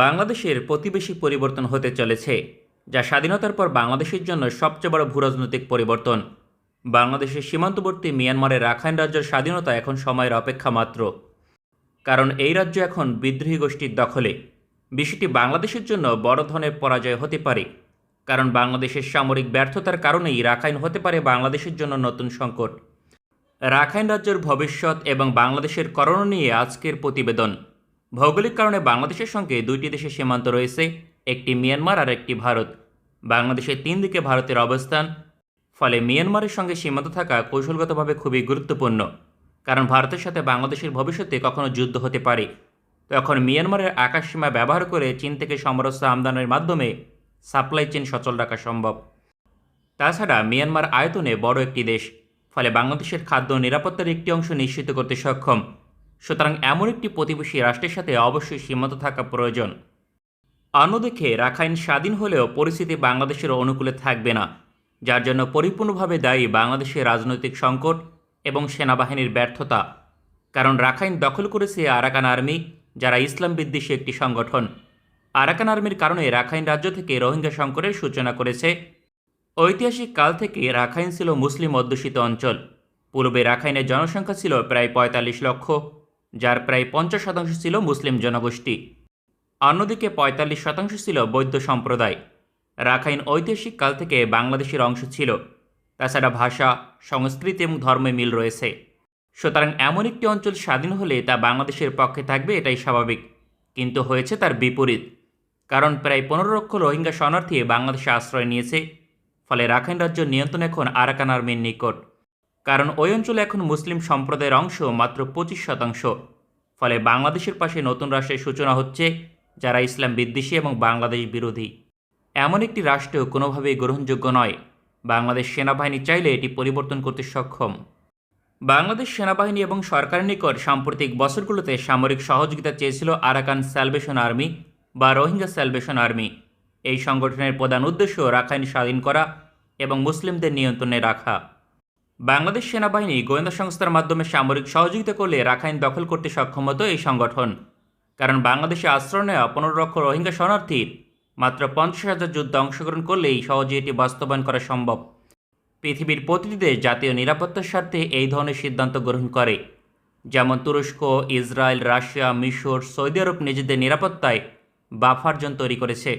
বাংলাদেশের প্রতিবেশী পরিবর্তন হতে চলেছে, যা স্বাধীনতার পর বাংলাদেশের জন্য সবচেয়ে বড় ভূরাজনৈতিক পরিবর্তন। বাংলাদেশের সীমান্তবর্তী মিয়ানমারের রাখাইন রাজ্যের স্বাধীনতা এখন সময়ের অপেক্ষা মাত্র। কারণ এই রাজ্য এখন বিদ্রোহী গোষ্ঠীর দখলে। বিষয়টি বাংলাদেশের জন্য বড় ধরনের পরাজয় হতে পারে। কারণ বাংলাদেশের সামরিক ব্যর্থতার কারণেই রাখাইন হতে পারে বাংলাদেশের জন্য নতুন সংকট। রাখাইন রাজ্যের ভবিষ্যৎ এবং বাংলাদেশের করণ নিয়ে আজকের প্রতিবেদন। ভৌগোলিক কারণে বাংলাদেশের সঙ্গে দুইটি দেশের সীমান্ত রয়েছে, একটি মিয়ানমার আর একটি ভারত। বাংলাদেশের তিন দিকে ভারতের অবস্থান, ফলে মিয়ানমারের সঙ্গে সীমান্ত থাকা কৌশলগতভাবে খুবই গুরুত্বপূর্ণ, কারণ ভারতের সাথে বাংলাদেশের ভবিষ্যতে কখনো যুদ্ধ হতে পারে। তখন মিয়ানমারের আকাশসীমা ব্যবহার করে চীন থেকে সমরস্য আমদানির মাধ্যমে সাপ্লাই চেন সচল রাখা সম্ভব। তাছাড়া মিয়ানমার আয়তনে বড় একটি দেশ, ফলে বাংলাদেশের খাদ্য নিরাপত্তার একটি অংশ নিশ্চিত করতে সক্ষম। সুতরাং এমন একটি প্রতিবেশী রাষ্ট্রের সাথে অবশ্যই সীমান্ত থাকা প্রয়োজন। অন্যদিকে, রাখাইন স্বাধীন হলেও পরিস্থিতি বাংলাদেশের অনুকূলে থাকবে না, যার জন্য পরিপূর্ণভাবে দায়ী বাংলাদেশের রাজনৈতিক সংকট এবং সেনাবাহিনীর ব্যর্থতা। কারণ রাখাইন দখল করেছে আরাকান আর্মি, যারা ইসলাম বিদ্বেষী একটি সংগঠন। আরাকান আর্মির কারণে রাখাইন রাজ্য থেকে রোহিঙ্গা সংকটের সূচনা করেছে। ঐতিহাসিক কাল থেকে রাখাইন ছিল মুসলিম অধ্যুষিত অঞ্চল। পূর্বে রাখাইনের জনসংখ্যা ছিল প্রায় পঁয়তাল্লিশ লক্ষ। যার প্রায় পঞ্চাশ শতাংশ ছিল মুসলিম জনগোষ্ঠী। অন্যদিকে পঁয়তাল্লিশ শতাংশ ছিল বৌদ্ধ সম্প্রদায়। রাখাইন ঐতিহাসিক কাল থেকে বাংলাদেশের অংশ ছিল। তাছাড়া ভাষা, সংস্কৃতি এবং ধর্মে মিল রয়েছে। সুতরাং এমন একটি অঞ্চল স্বাধীন হলে তা বাংলাদেশের পক্ষে থাকবে এটাই স্বাভাবিক। কিন্তু হয়েছে তার বিপরীত। কারণ প্রায় পনেরো লক্ষ রোহিঙ্গা শরণার্থী বাংলাদেশে আশ্রয় নিয়েছে। ফলে রাখাইন রাজ্য নিয়ন্ত্রণ এখন আরাকান আর্মির নিকট। কারণ ওই অঞ্চলে এখন মুসলিম সম্প্রদায়ের অংশ মাত্র পঁচিশ শতাংশ। ফলে বাংলাদেশের পাশে নতুন রাষ্ট্রের সূচনা হচ্ছে, যারা ইসলাম বিদ্বেষী এবং বাংলাদেশ বিরোধী। এমন একটি রাষ্ট্র কোনোভাবেই গ্রহণযোগ্য নয়। বাংলাদেশ সেনাবাহিনী চাইলে এটি পরিবর্তন করতে সক্ষম। বাংলাদেশ সেনাবাহিনী এবং সরকারের নিকট সাম্প্রতিক বছরগুলোতে সামরিক সহযোগিতা চেয়েছিল আরাকান স্যালভেশন আর্মি বা রোহিঙ্গা স্যালভেশন আর্মি। এই সংগঠনের প্রধান উদ্দেশ্য রাখাইন স্বাধীন করা এবং মুসলিমদের নিয়ন্ত্রণে রাখা। বাংলাদেশ সেনাবাহিনী গোয়েন্দা সংস্থার মাধ্যমে সামরিক সহযোগিতা করলে রাখাইন দখল করতে সক্ষম হতো এই সংগঠন। কারণ বাংলাদেশে আশ্রয় নেওয়া পনেরো লক্ষ রোহিঙ্গা শরণার্থীর মাত্র পঞ্চাশ হাজার যুদ্ধে অংশগ্রহণ করলেই সহজে এটি বাস্তবায়ন করা সম্ভব। পৃথিবীর প্রতিটি দেশ জাতীয় নিরাপত্তার স্বার্থে এই ধরনের সিদ্ধান্ত গ্রহণ করে। যেমন তুরস্ক, ইসরায়েল, রাশিয়া, মিশর, সৌদি আরব নিজেদের নিরাপত্তায় বাফার জোন তৈরি করেছে।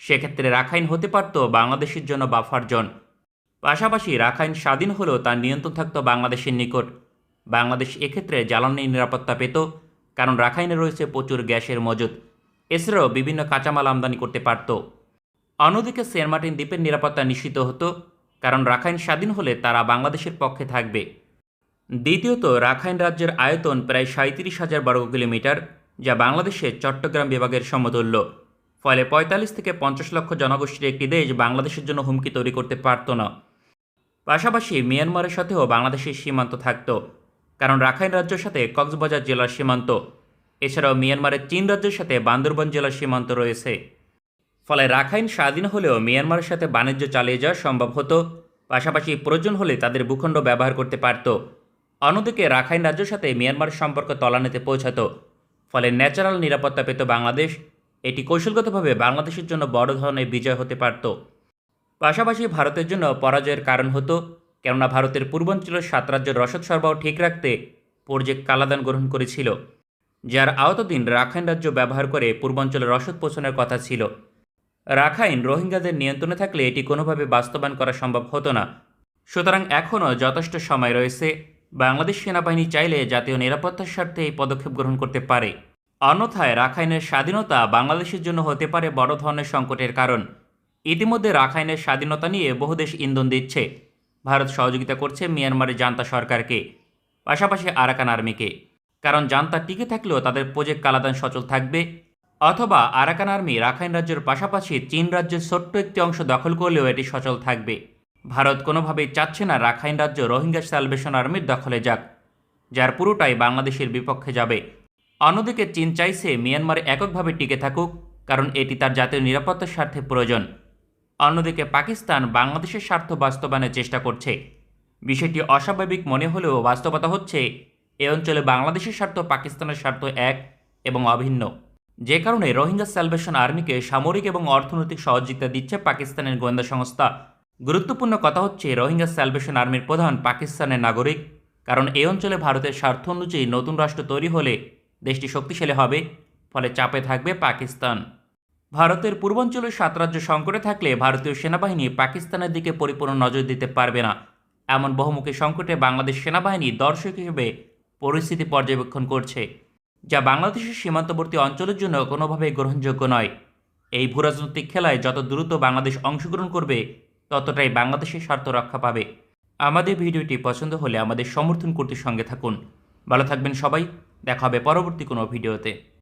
সেক্ষেত্রে রাখাইন হতে পারত বাংলাদেশের জন্য বাফার জোন। পাশাপাশি রাখাইন স্বাধীন হলেও তার নিয়ন্ত্রণ থাকত বাংলাদেশের নিকট। বাংলাদেশ এক্ষেত্রে জ্বালানি নিরাপত্তা পেত, কারণ রাখাইনে রয়েছে প্রচুর গ্যাসের মজুদ। এছাড়াও বিভিন্ন কাঁচামাল আমদানি করতে পারত। অন্যদিকে সেন্ট মার্টিন দ্বীপের নিরাপত্তা নিশ্চিত হতো, কারণ রাখাইন স্বাধীন হলে তারা বাংলাদেশের পক্ষে থাকবে। দ্বিতীয়ত, রাখাইন রাজ্যের আয়তন প্রায় সাঁত্রিশ হাজার বর্গ কিলোমিটার, যা বাংলাদেশের চট্টগ্রাম বিভাগের সমতুল্য। ফলে পঁয়তাল্লিশ থেকে পঞ্চাশ লক্ষ জনগোষ্ঠীর একটি দেশ বাংলাদেশের জন্য হুমকি তৈরি করতে পারত না। পাশাপাশি মিয়ানমারের সাথেও বাংলাদেশের সীমান্ত থাকত, কারণ রাখাইন রাজ্যের সাথে কক্সবাজার জেলার সীমান্ত। এছাড়াও মিয়ানমারের চীন রাজ্যের সাথে বান্দরবান জেলার সীমান্ত রয়েছে। ফলে রাখাইন স্বাধীন হলেও মিয়ানমারের সাথে বাণিজ্য চালিয়ে যাওয়া সম্ভব হতো, পাশাপাশি প্রয়োজন হলে তাদের ভূখণ্ড ব্যবহার করতে পারত। অন্যদিকে রাখাইন রাজ্যের সাথে মিয়ানমার সম্পর্ক তলানিতে পৌঁছাতো, ফলে ন্যাচারাল নিরাপত্তা পেত বাংলাদেশ। এটি কৌশলগতভাবে বাংলাদেশের জন্য বড় ধরনের বিজয় হতে পারত। পাশাপাশি ভারতের জন্য পরাজয়ের কারণ হতো, কেননা ভারতের পূর্বাঞ্চলের সাত রাজ্যের রসদ সরবরাহ ঠিক রাখতে প্রজেক্ট কালাদান গ্রহণ করেছিল, যার আওতাধীন রাখাইন রাজ্য ব্যবহার করে পূর্বাঞ্চলে রসদ পৌঁছানোর কথা ছিল। রাখাইন রোহিঙ্গাদের নিয়ন্ত্রণে থাকলে এটি কোনোভাবে বাস্তবায়ন করা সম্ভব হতো না। সুতরাং এখনও যথেষ্ট সময় রয়েছে, বাংলাদেশ সেনাবাহিনী চাইলে জাতীয় নিরাপত্তার স্বার্থে এই পদক্ষেপ গ্রহণ করতে পারে। অন্যথায় রাখাইনের স্বাধীনতা বাংলাদেশের জন্য হতে পারে বড় ধরনের সংকটের কারণ। ইতিমধ্যে রাখাইনের স্বাধীনতা নিয়ে বহু দেশ ইন্ধন দিচ্ছে। ভারত সহযোগিতা করছে মিয়ানমারের জান্তা সরকারকে, পাশাপাশি আরাকান আর্মিকে। কারণ জান্তা টিকে থাকলেও তাদের প্রজেক্ট কালাদান সচল থাকবে, অথবা আরাকান আর্মি রাখাইন রাজ্যের পাশাপাশি চীন রাজ্যের ছোট্ট একটি অংশ দখল করলেও এটি সচল থাকবে। ভারত কোনোভাবেই চাচ্ছে না রাখাইন রাজ্য রোহিঙ্গা স্যালভেশন আর্মির দখলে যাক, যার পুরোটাই বাংলাদেশের বিপক্ষে যাবে। অন্যদিকে চীন চাইছে মিয়ানমার এককভাবে টিকে থাকুক, কারণ এটি তার জাতীয় নিরাপত্তার স্বার্থে প্রয়োজন। অন্যদিকে পাকিস্তান বাংলাদেশের স্বার্থ বাস্তবায়নের চেষ্টা করছে। বিষয়টি অস্বাভাবিক মনে হলেও বাস্তবতা হচ্ছে, এ অঞ্চলে বাংলাদেশের স্বার্থ পাকিস্তানের স্বার্থ এক এবং অভিন্ন। যে কারণে রোহিঙ্গা স্যালভেশন আর্মিকে সামরিক এবং অর্থনৈতিক সহযোগিতা দিচ্ছে পাকিস্তানের গোয়েন্দা সংস্থা। গুরুত্বপূর্ণ কথা হচ্ছে, রোহিঙ্গা স্যালভেশন আর্মির প্রধান পাকিস্তানের নাগরিক, কারণ এই অঞ্চলে ভারতের স্বার্থ অনুযায়ী নতুন রাষ্ট্র তৈরি হলে দেশটি শক্তিশালী হবে, ফলে চাপে থাকবে পাকিস্তান। ভারতের পূর্বাঞ্চলের সাত রাজ্য সংকটে থাকলে ভারতীয় সেনাবাহিনী পাকিস্তানের দিকে পরিপূর্ণ নজর দিতে পারবে না। এমন বহুমুখী সংকটে বাংলাদেশ সেনাবাহিনী দর্শক হিসেবে পরিস্থিতি পর্যবেক্ষণ করছে, যা বাংলাদেশের সীমান্তবর্তী অঞ্চলের জন্য কোনোভাবেই গ্রহণযোগ্য নয়। এই ভূরাজনৈতিক খেলায় যত দ্রুত বাংলাদেশ অংশগ্রহণ করবে, ততটাই বাংলাদেশের স্বার্থ রক্ষা পাবে। আমাদের ভিডিওটি পছন্দ হলে আমাদের সমর্থন করতে সঙ্গে থাকুন। ভালো থাকবেন সবাই, দেখা হবে পরবর্তী কোনো ভিডিওতে।